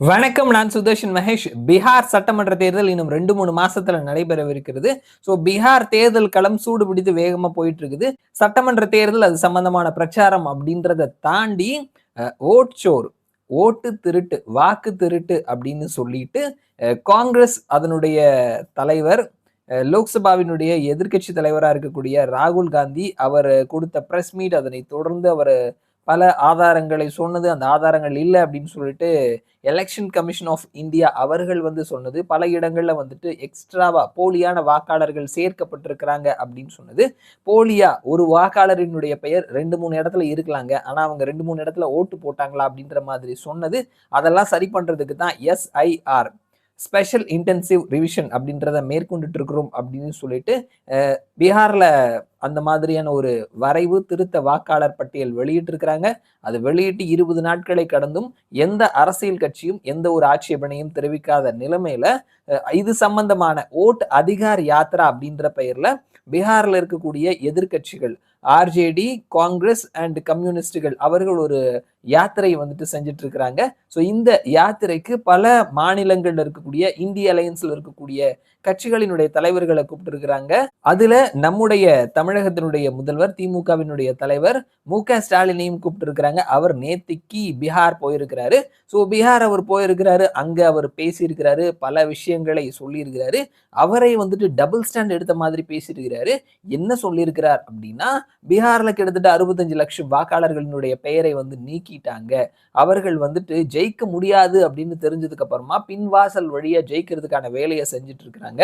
வணக்கம் நான் சுதர்ஷன் மகேஷ். பீகார் சட்டமன்ற தேர்தல் இன்னும் ரெண்டு மூணு மாசத்துல நடைபெறவிருக்கிறது. ஸோ பீகார் தேர்தல் களம் சூடு பிடித்து வேகமா போயிட்டு இருக்குது சட்டமன்ற தேர்தல் அது சம்பந்தமான பிரச்சாரம் அப்படின்றத தாண்டி ஓட்சோர் ஓட்டு திருட்டு வாக்கு திருட்டு அப்படின்னு சொல்லிட்டு காங்கிரஸ் அதனுடைய தலைவர் லோக்சபாவினுடைய எதிர்க்கட்சி தலைவராக இருக்கக்கூடிய ராகுல் காந்தி அவர் கொடுத்த பிரஸ் மீட் அதனை தொடர்ந்து அவர் பல ஆதாரங்களை சொன்னது அந்த ஆதாரங்கள் இல்லை அப்படின்னு சொல்லிட்டு எலெக்ஷன் கமிஷன் ஆஃப் இந்தியா அவர்கள் வந்து சொன்னது. பல இடங்களில் வந்துட்டு எக்ஸ்ட்ராவா போலியான வாக்காளர்கள் சேர்க்கப்பட்டிருக்கிறாங்க அப்படின்னு சொன்னது. போலியா ஒரு வாக்காளரினுடைய பெயர் ரெண்டு மூணு இடத்துல இருக்கலாங்க. ஆனால் அவங்க ரெண்டு மூணு இடத்துல ஓட்டு போட்டாங்களா அப்படின்ற மாதிரி சொன்னது. அதெல்லாம் சரி பண்ணுறதுக்கு தான் எஸ்ஐஆர் ஸ்பெஷல் இன்டென்சிவ் ரிவிஷன் அப்படின்றத மேற்கொண்டுட்டு இருக்கிறோம் அப்படின்னு சொல்லிட்டு பீகாரில் அந்த மாதிரியான ஒரு வரைவு திருத்த வாக்காளர் பட்டியல் வெளியிட்டிருக்கிறாங்க. அது வெளியிட்டு இருபது நாட்களை கடந்தும் எந்த அரசியல் கட்சியும் எந்த ஒரு ஆட்சேபனையும் தெரிவிக்காத நிலைமையில இது சம்பந்தமான ஓட் அதிகார் யாத்ரா அப்படின்ற பெயர்ல பீகாரில் இருக்கக்கூடிய எதிர்க்கட்சிகள் ஆர்ஜேடி காங்கிரஸ் அண்ட் கம்யூனிஸ்டுகள் அவர்கள் ஒரு யாத்திரை வந்துட்டு செஞ்சுட்டு இருக்கிறாங்க ஸோ இந்த யாத்திரைக்கு பல மாநிலங்கள்ல இருக்கக்கூடிய இந்திய அலையன்ஸ்ல இருக்கக்கூடிய கட்சிகளினுடைய தலைவர்களை கூப்பிட்டு இருக்கிறாங்க அதுல நம்முடைய தமிழகத்தினுடைய முதல்வர் திமுகவினுடைய தலைவர் மு க ஸ்டாலினையும் கூப்பிட்டு இருக்கிறாங்க அவர் நேத்திக்கு பீகார் போயிருக்கிறாரு. ஸோ பீகார் அவர் போயிருக்கிறாரு. அங்க அவர் பேசியிருக்கிறாரு. பல விஷயங்களை சொல்லியிருக்கிறாரு. அவரை வந்துட்டு டபுள் ஸ்டாண்ட் எடுத்த மாதிரி பேசியிருக்கிறாரு. என்ன சொல்லியிருக்கிறார் அப்படின்னா பீகார்ல கிட்டத்தட்ட அறுபத்தஞ்சு லட்சம் வாக்காளர்களினுடைய பெயரை வந்து நீக்கி ஒதுக்கிட்டாங்க அவர்கள் வந்துட்டு ஜெயிக்க முடியாது அப்படின்னு தெரிஞ்சதுக்கு அப்புறமா பின்வாசல் வழியா ஜெயிக்கிறதுக்கான வேலையை செஞ்சுட்டு இருக்கிறாங்க.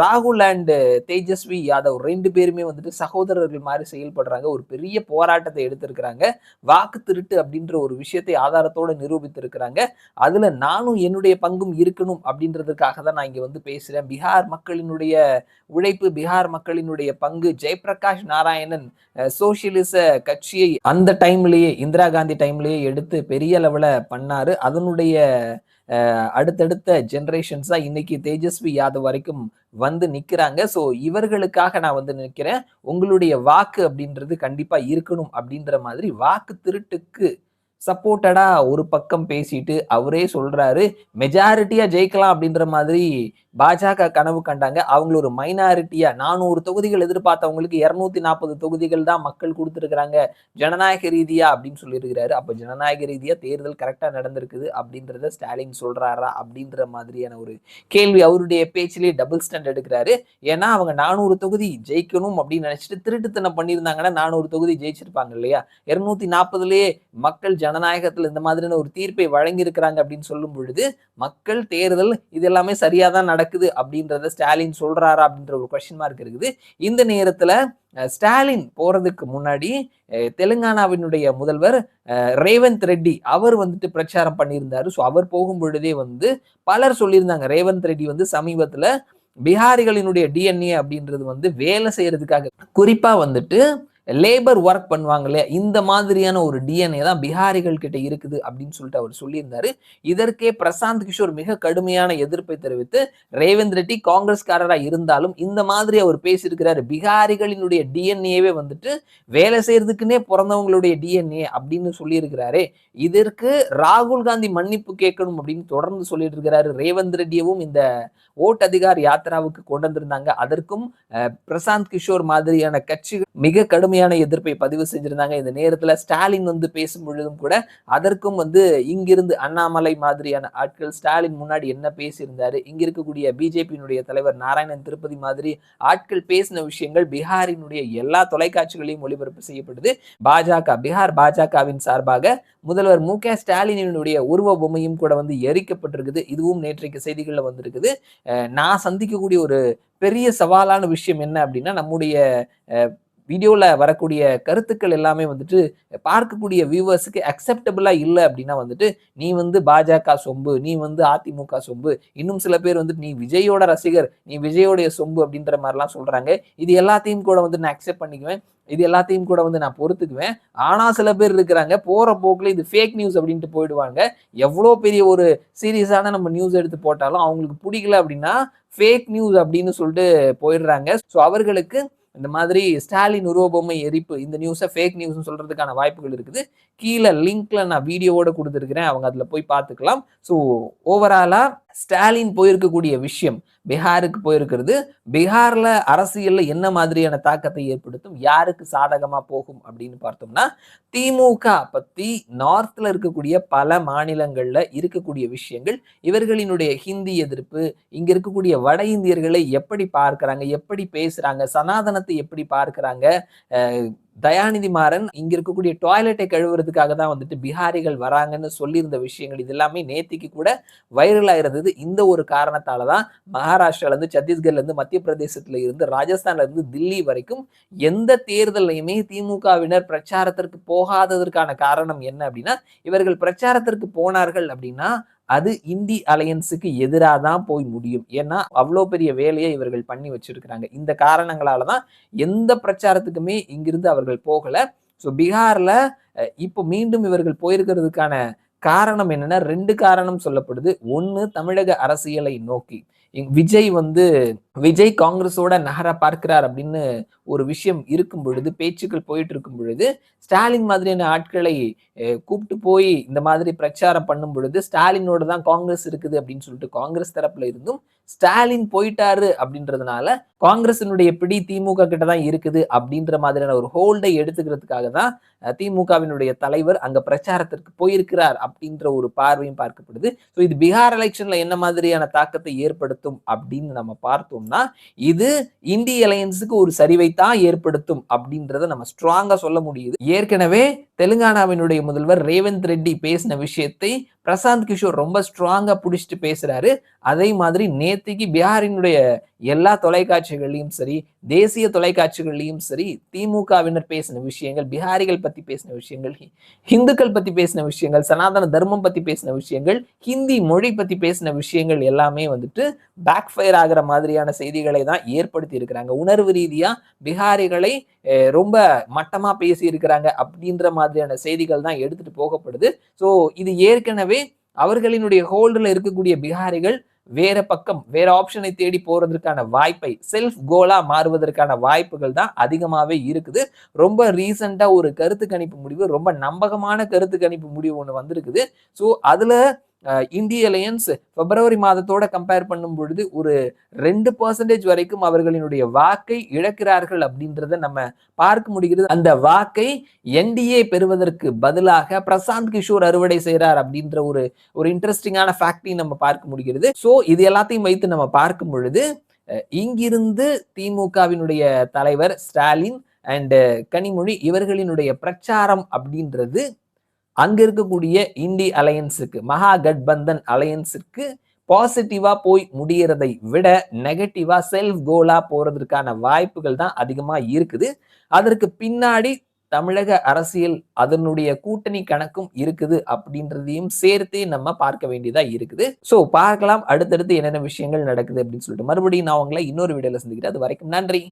ராகுல் அண்ட் தேஜஸ்வி யாதவ் ரெண்டு பேருமே வந்துட்டு சகோதரர்கள் மாதிரி செயல்படுறாங்க. ஒரு பெரிய போராட்டத்தை எடுத்திருக்கிறாங்க. வாக்கு திருட்டு அப்படின்ற ஒரு விஷயத்தை ஆதாரத்தோட நிரூபித்திருக்கிறாங்க. அதுல நானும் என்னுடைய பங்கும் இருக்கணும் அப்படின்றதுக்காக தான் நான் இங்க வந்து பேசுறேன். பீகார் மக்களினுடைய உழைப்பு பீகார் மக்களினுடைய பங்கு ஜெயபிரகாஷ் நாராயணன் சோசியலிச கட்சியை அந்த டைம்லயே இந்திரா காந்தி டைம் டைம்லயே எடுத்து பெரிய லெவல பண்ணாரு. அதனுடைய அடுத்தடுத்த ஜென்ரேஷன்ஸா இன்னைக்கு தேஜஸ்வி யாதவ் வரைக்கும் வந்து நிக்கிறாங்க. ஸோ இவர்களுக்காக நான் வந்து நிற்கிறேன் உங்களுடைய வாக்கு அப்படின்றது கண்டிப்பா இருக்கணும் அப்படின்ற மாதிரி வாக்கு திருட்டுக்கு சப்போர்ட்டடா ஒரு பக்கம் பேசிட்டு அவரே சொல்றாரு மெஜாரிட்டியா ஜெயிக்கலாம் அப்படின்ற மாதிரி பாஜக கனவு கண்டாங்க. அவங்கள ஒரு மைனாரிட்டியா நானூறு தொகுதிகள் எதிர்பார்த்தவங்களுக்கு இருநூத்தி நாற்பது தொகுதிகள் தான் மக்கள் கொடுத்துருக்குறாங்க. ஜனநாயக ரீதியா அப்படின்னு சொல்லியிருக்கிறாரு. அப்ப ஜனநாயக ரீதியா தேர்தல் கரெக்டா நடந்திருக்குது அப்படின்றத ஸ்டாலின் சொல்றாரா அப்படின்ற மாதிரியான ஒரு கேள்வி அவருடைய பேச்சிலேயே டபுள் ஸ்டாண்ட் எடுக்கிறாரு. ஏன்னா அவங்க நானூறு தொகுதி ஜெயிக்கணும் அப்படின்னு நினைச்சிட்டு திருட்டுத்தனம் பண்ணியிருந்தாங்கன்னா நானூறு தொகுதி ஜெயிச்சிருப்பாங்க இல்லையா? இருநூத்தி நாற்பதுலயே மக்கள் ஜன ஜனநாயகத்தில் இந்த மாதிரியான ஒரு தீர்ப்பை வழங்கியிருக்கிறாங்க அப்படின்னு சொல்லும் பொழுது மக்கள் தேர்தல் இது எல்லாமே சரியா தான் நடக்குது அப்படின்றத ஸ்டாலின் சொல்றாரா அப்படின்ற ஒரு கொஸ்டின் மார்க் இருக்குது. இந்த நேரத்துல ஸ்டாலின் போறதுக்கு முன்னாடி தெலுங்கானாவினுடைய முதல்வர் ரேவந்த் ரெட்டி அவர் வந்துட்டு பிரச்சாரம் பண்ணியிருந்தாரு. ஸோ அவர் போகும் பொழுதே வந்து பலர் சொல்லியிருந்தாங்க ரேவந்த் ரெட்டி வந்து சமீபத்துல பீகாரிகளினுடைய டிஎன்ஏ அப்படின்றது வந்து வேலை செய்யறதுக்காக. குறிப்பா வந்துட்டு லேபர் ஒர்க் பண்ணுவாங்க இல்லையா? இந்த மாதிரியான ஒரு டிஎன்ஏ தான் பிஹாரிகள் கிட்ட இருக்குது அப்படின்னு சொல்லிட்டு அவர் சொல்லியிருந்தாரு. இதற்கே பிரசாந்த் கிஷோர் மிக கடுமையான எதிர்ப்பை தெரிவித்து ரேவந்த் ரெட்டி காங்கிரஸ்காரராக இருந்தாலும் இந்த மாதிரி அவர் பேசியிருக்கிறாரு. பிகாரிகளினுடைய டிஎன்ஏவே வந்துட்டு வேலை செய்யறதுக்குன்னே பிறந்தவங்களுடைய டிஎன்ஏ அப்படின்னு சொல்லியிருக்கிறாரே. இதற்கு ராகுல் காந்தி மன்னிப்பு கேட்கணும் அப்படின்னு தொடர்ந்து சொல்லிட்டு இருக்கிறாரு ரேவந்த் ரெட்டியவும் இந்த ஓட் அதிகார் யாத்ராவுக்கு கொண்டு வந்திருந்தாங்க. அதற்கும் பிரசாந்த் கிஷோர் மாதிரியான கட்சிகள் மிக கடுமையான எதிர்ப்பை பதிவு செஞ்சிருந்தாங்க. இந்த நேரத்துல ஸ்டாலின் வந்து பேசும் பொழுதும் கூட அதற்கும் வந்து இங்கிருந்து அண்ணாமலை மாதிரியான ஆட்கள் ஸ்டாலின் முன்னாடி என்ன பேசியிருந்தாரு? இங்க இருக்கக்கூடிய பிஜேபியினுடைய தலைவர் நாராயணன் திருப்பதி மாதிரி ஆட்கள் பேசின விஷயங்கள் பீகாரினுடைய எல்லா தொலைக்காட்சிகளையும் ஒளிபரப்பு செய்யப்படுது. பாஜக பீகார் பாஜகவின் சார்பாக முதல்வர் மு க ஸ்டாலினுடைய உருவ பொம்மையும் கூட வந்து எரிக்கப்பட்டிருக்குது. இதுவும் நேற்றைக்கு செய்திகளில் வந்திருக்குது. நான் சந்திக்கக்கூடிய ஒரு பெரிய சவாலான விஷயம் என்ன அப்படின்னா நம்முடைய வீடியோவில் வரக்கூடிய கருத்துக்கள் எல்லாமே வந்துட்டு பார்க்கக்கூடிய வியூவர்ஸுக்கு அக்செப்டபுளாக இல்லை அப்படின்னா வந்துட்டு நீ வந்து பாஜக சொம்பு நீ வந்து அதிமுக சொம்பு இன்னும் சில பேர் வந்துட்டு நீ விஜயோட ரசிகர் நீ விஜயோடைய சொம்பு அப்படின்ற மாதிரிலாம் சொல்கிறாங்க இது எல்லாத்தையும் கூட வந்து நான் அக்செப்ட் பண்ணிக்குவேன். இது எல்லாத்தையும் கூட வந்து நான் பொறுத்துக்குவேன். ஆனால் சில பேர் இருக்கிறாங்க போகிற போக்கில் இது ஃபேக் நியூஸ் அப்படின்ட்டு போயிடுவாங்க. எவ்வளோ பெரிய ஒரு சீரியஸான நம்ம நியூஸ் எடுத்து போட்டாலும் அவங்களுக்கு பிடிக்கல அப்படின்னா ஃபேக் நியூஸ் அப்படின்னு சொல்லிட்டு போயிடுறாங்க. ஸோ அவர்களுக்கு இந்த மாதிரி ஸ்டாலின் உருவபொம்மை எரிப்பு இந்த நியூஸை ஃபேக் நியூஸ்னு சொல்கிறதுக்கான வாய்ப்புகள் இருக்குது. கீழே லிங்க்ல நான் வீடியோவோட கொடுத்துருக்கிறேன். அவங்க அதில் போய் பார்த்துக்கலாம். ஸோ ஓவராலாக ஸ்டாலின் போயிருக்கக்கூடிய விஷயம் பீகாருக்கு போயிருக்கிறது. பீகார்ல அரசியல்ல என்ன மாதிரியான தாக்கத்தை ஏற்படுத்தும்? யாருக்கு சாதகமா போகும் அப்படின்னு பார்த்தோம்னா திமுக பத்தி நார்த்ல இருக்கக்கூடிய பல மாநிலங்கள்ல இருக்கக்கூடிய விஷயங்கள் இவர்களினுடைய ஹிந்தி எதிர்ப்பு இங்க இருக்கக்கூடிய வட இந்தியர்களை எப்படி பார்க்கிறாங்க? எப்படி பேசுறாங்க? சனாதனத்தை எப்படி பார்க்கிறாங்க? தயாநிதி மாறன் இங்க இருக்கக்கூடிய டாய்லெட்டை கழுவுறதுக்காக தான் வந்துட்டு பிஹாரிகள் வராங்கன்னு சொல்லியிருந்த விஷயங்கள் இது எல்லாமே நேத்திக்கு கூட வைரலா இருந்தது இந்த ஒரு காரணத்தால தான் மகாராஷ்டிரால இருந்து சத்தீஸ்கர்ல இருந்து மத்திய பிரதேசத்துல இருந்து ராஜஸ்தான்ல இருந்து தில்லி வரைக்கும் எந்த தேர்தலையுமே திமுகவினர் பிரச்சாரத்திற்கு போகாததற்கான காரணம் என்ன அப்படின்னா இவர்கள் பிரச்சாரத்திற்கு போனார்கள் அப்படின்னா அது இந்தி அலையன்ஸுக்கு எதிராக தான் போய் முடியும். ஏன்னா அவ்வளோ பெரிய வேலையை இவர்கள் பண்ணி வச்சிருக்கிறாங்க. இந்த காரணங்களால தான் எந்த பிரச்சாரத்துக்குமே இங்கிருந்து அவர்கள் போகலை. ஸோ பீகாரில் இப்போ மீண்டும் இவர்கள் போயிருக்கிறதுக்கான காரணம் என்னன்னா ரெண்டு காரணம் சொல்லப்படுது. ஒன்று தமிழக அரசியலை நோக்கி. விஜய் வந்து விஜய் காங்கிரஸோட நகர பார்க்கிறார் அப்படின்னு ஒரு விஷயம் இருக்கும் பொழுது பேச்சுக்கள் போயிட்டு இருக்கும் பொழுது ஸ்டாலின் மாதிரியான ஆட்களை கூப்பிட்டு போய் இந்த மாதிரி பிரச்சாரம் பண்ணும் பொழுது ஸ்டாலினோட தான் காங்கிரஸ் இருக்குது அப்படின்னு சொல்லிட்டு காங்கிரஸ் தரப்புல இருந்தும் ஸ்டாலின் போயிட்டாரு அப்படின்றதுனால காங்கிரசினுடைய பிடி திமுக கிட்ட தான் இருக்குது அப்படின்ற மாதிரியான ஒரு ஹோல்டை எடுத்துக்கிறதுக்காக தான் திமுகவினுடைய தலைவர் அங்க பிரச்சாரத்திற்கு போயிருக்கிறார் அப்படின்ற ஒரு பார்வையும் பார்க்கப்படுது. ஸோ இது பீகார் எலெக்ஷன்ல என்ன மாதிரியான தாக்கத்தை ஏற்படுத்தும் அப்படின்னு நம்ம பார்த்தோம்னா இது இந்திய அலையன்ஸுக்கு ஒரு சரிவை தான் ஏற்படுத்தும் அப்படின்றத நம்ம ஸ்ட்ராங்கா சொல்ல முடியுது. ஏற்கனவே தெலுங்கானாவினுடைய முதல்வர் ரேவந்த் ரெட்டி பேசின விஷயத்தை பிரசாந்த் கிஷோர் ரொம்ப ஸ்ட்ராங்கா பிடிச்சிட்டு பேசுறாரு. அதே மாதிரி நேத்திக்கு பீகாரினுடைய எல்லா தொலைக்காட்சிகள்லையும் சரி தேசிய தொலைக்காட்சிகள்லையும் சரி திமுகவினர் பேசின விஷயங்கள் பிஹாரிகள் பத்தி பேசின விஷயங்கள் ஹி- இந்துக்கள் பத்தி பேசின விஷயங்கள் சனாதன தர்மம் பத்தி பேசின விஷயங்கள் ஹிந்தி மொழி பத்தி பேசின விஷயங்கள் எல்லாமே வந்துட்டு பேக் ஃபயர் ஆகிற மாதிரியான செய்திகளை தான் ஏற்படுத்தி இருக்கிறாங்க. உணர்வு ரீதியா பிஹாரிகளை ரொம்ப மட்டமா பேசி இருக்கிறாங்க அப்படின்ற மாதிரியான செய்திகள் தான் எடுத்துட்டு போகப்படுது. ஸோ இது ஏற்கனவே அவர்களினுடைய ஹோல்டில் இருக்கக்கூடிய பிஹாரிகள் வேற பக்கம் வேற ஆப்ஷனை தேடி போறதற்கான வாய்ப்பை செல்ஃப் கோலா மாறுவதற்கான வாய்ப்புகள் தான் அதிகமாகவே இருக்குது. ரொம்ப ரீசெண்டா ஒரு கருத்து கணிப்பு முடிவு ரொம்ப நம்பகமான கருத்து கணிப்பு முடிவு ஒன்று வந்திருக்குது. ஸோ அதுல இந்திய அலையன்ஸ் பிப்ரவரி மாதத்தோட கம்பேர் பண்ணும் பொழுது ஒரு ரெண்டு பர்சன்டேஜ் வரைக்கும் அவர்களினுடைய வாக்கை இழக்கிறார்கள் அப்படின்றத நம்ம பார்க்க முடிகிறது. அந்த வாக்கை என்டிஏ பெறுவதற்கு பதிலாக பிரசாந்த் கிஷோர் அறுவடை செய்கிறார் அப்படின்ற ஒரு ஒரு இன்ட்ரெஸ்டிங்கான ஃபேக்டையும் நம்ம பார்க்க முடிகிறது. ஸோ இது எல்லாத்தையும் வைத்து நம்ம பார்க்கும் பொழுது இங்கிருந்து திமுகவினுடைய தலைவர் ஸ்டாலின் அண்ட் கனிமொழி இவர்களினுடைய பிரச்சாரம் அப்படின்றது அங்க இருக்கக்கூடிய இந்தி அலையன்ஸுக்கு மகா கட்பந்தன் அலையன்ஸுக்கு பாசிட்டிவா போய் முடியறதை விட நெகட்டிவா செல்ஃப் கோலா போறதற்கான வாய்ப்புகள் தான் அதிகமா இருக்குது. அதற்கு பின்னாடி தமிழக அரசியல் அதனுடைய கூட்டணி கணக்கும் இருக்குது அப்படின்றதையும் சேர்த்து நம்ம பார்க்க வேண்டியதா இருக்குது. சோ பார்க்கலாம். அடுத்தடுத்து என்னென்ன விஷயங்கள் நடக்குது அப்படின்னு சொல்லிட்டு மறுபடியும் நான் உங்களை இன்னொரு வீடியோல சந்திக்கிறேன். அது வரைக்கும் நன்றி.